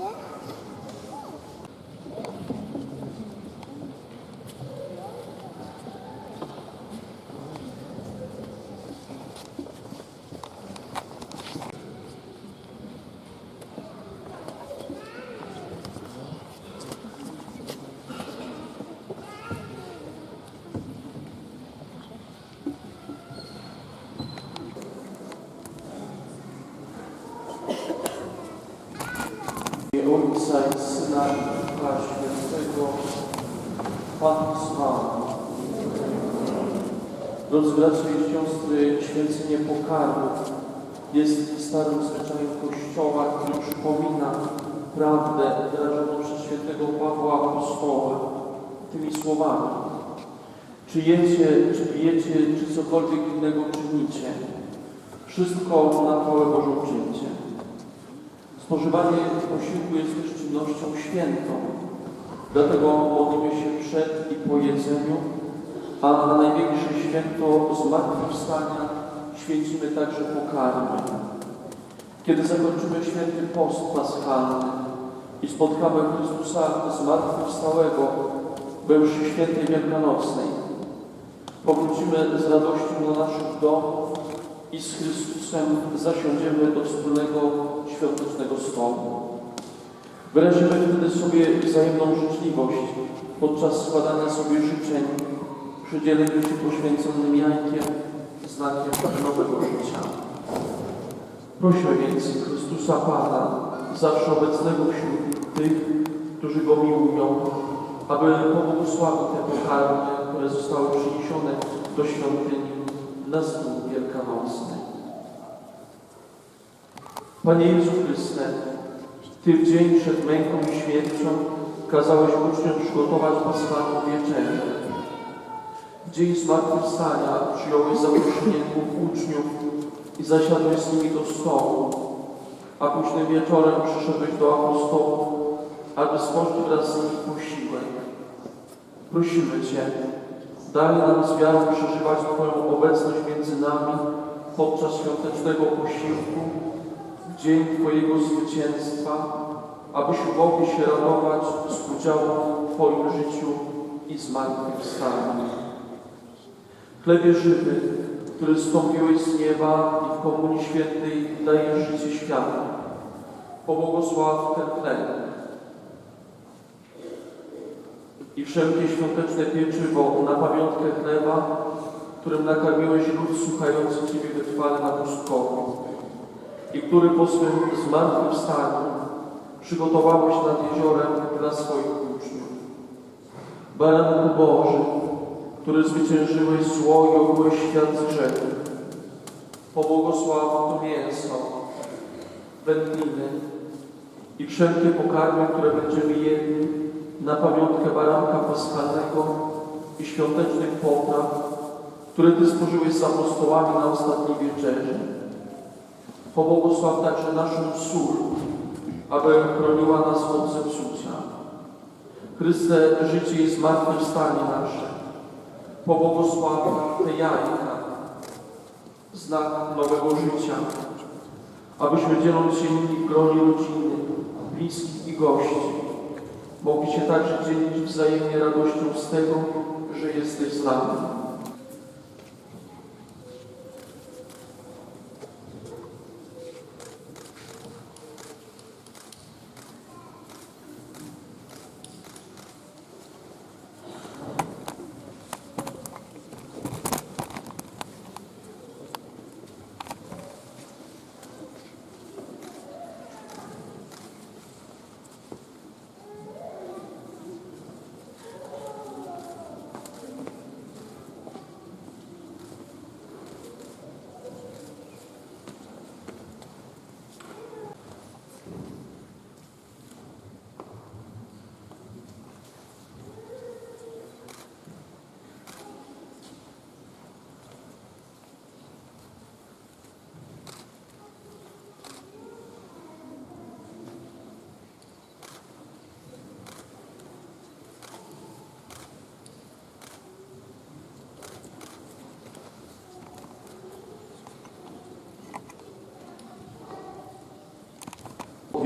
I Ojca i Syna i Ducha Świętego. Pan zmarł. Drodzy bracia i siostry, święcenie pokarmu jest starym zwyczajem Kościoła, który przypomina prawdę wyrażoną przez świętego Pawła Apostoła tymi słowami. Czy jecie, czy pijecie, czy cokolwiek innego czynicie, wszystko na chwałę Bożą czyńcie. Spożywanie posiłku jest też czynnością świętą. Dlatego modlimy się przed i po jedzeniu, a na największe święto zmartwychwstania święcimy także pokarmy. Kiedy zakończymy święty post paschalny i spotkamy Chrystusa zmartwychwstałego we mszy świętej wielkanocnej, powrócimy z radością do naszych domów i z Chrystusem zasiądziemy do wspólnego świątecznego stołu. Wyrazimy wtedy sobie wzajemną życzliwość podczas składania sobie życzeń przy dzieleniu się poświęconym jajkiem, znakiem nowego życia. Prośmy więc Chrystusa Pana, zawsze obecnego wśród tych, którzy Go miłują, aby pobłogosławił te pokarmy, które zostały przyniesione do świątyni na stół Panie Jezu Chryste, Ty w dzień przed męką i śmiercią kazałeś uczniom przygotować paschalną wieczerzę. W dzień zmartwychwstania przyjąłeś zaproszenie dwóch uczniów i zasiadłeś z nimi do stołu, a późnym wieczorem przyszedłeś do apostołów, aby spożyć wraz z nimi posiłek. Prosimy Cię, daj nam z wiarą przeżywać Twoją obecność między nami podczas świątecznego posiłku, dzień Twojego zwycięstwa, abyśmy mogli się radować z udziału w Twoim życiu i zmartwychwstaniu. Chlebie żywy, który zstąpiłeś z nieba i w Komunii Świętej dajesz życie światu. Pobłogosław ten chleb i wszelkie świąteczne pieczywo na pamiątkę chleba, którym nakarmiłeś lud słuchający Ciebie wytrwale na pustkowiu i który po swym zmartwychwstaniu przygotowałeś nad jeziorem dla swoich uczniów. Baranku Boży, który zwyciężyłeś zło i ogółeś świat z grzechu, pobłogosław to mięso, wędliny i wszelkie pokarmy, które będziemy jedli na pamiątkę baranka paschalnego i świątecznych potraw, które Ty stworzyłeś z apostołami na ostatniej wieczerzy. Pobłogosław także naszą sól, aby chroniła nas od zepsucia. Chryste, życie i zmartwychwstanie nasze. Pobłogosław te jajka, znak nowego życia, abyśmy dzieląc się nimi w gronie rodziny, bliskich i gości, mogli się także dzielić wzajemnie radością z tego, że jesteś z nami.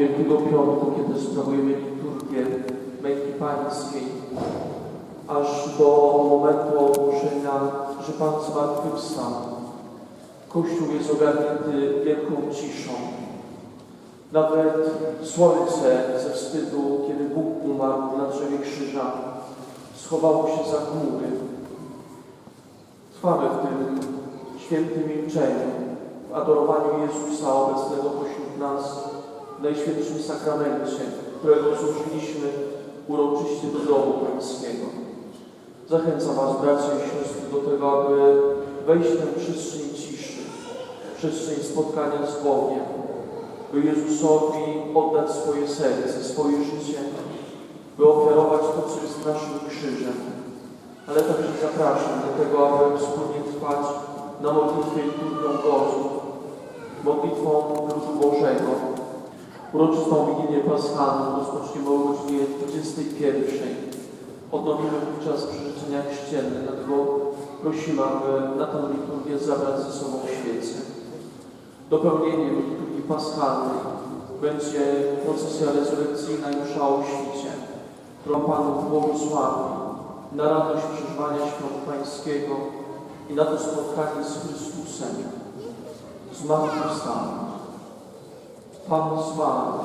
Wielkiego Piątku, kiedy sprawujemy liturgię Męki Pańskiej, aż do momentu ogłoszenia, że Pan zmartwychwstał. Kościół jest ogarnięty wielką ciszą. Nawet słońce ze wstydu, kiedy Bóg umarł na drzewie krzyża, schowało się za chmury. Trwamy w tym świętym milczeniu, w adorowaniu Jezusa obecnego pośród nas Najświętszym Sakramencie, którego złożyliśmy uroczyście do domu Pańskiego. Zachęcam Was, bracia i siostry, do tego, aby wejść w tę przestrzeń ciszy, przestrzeń spotkania z Bogiem, by Jezusowi oddać swoje serce, swoje życie, by ofiarować to, co jest naszym krzyżem. Ale także zapraszam do tego, aby wspólnie trwać na modlitwie liturgią godzin, modlitwą ludu Bożego. Uroczystą Wigilię Paschalną rozpoczniemy o godzinie 21. Odnowimy wówczas przyrzeczenia chrzcielne, dlatego prosimy, aby na tę liturgię zabrać ze sobą świecę. Dopełnieniem liturgii paschalnej będzie procesja rezurekcyjna już o świcie, którą Panu błogosławi na radość przeżywania świąt Pańskiego i na to spotkanie z Chrystusem, zmartwychwstałym. Pan z Wami.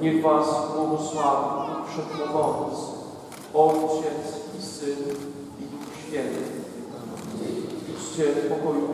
Niech Was błogosławi Wszechmogący, Ojciec i Syn i Duch Święty. Idźcie w pokoju.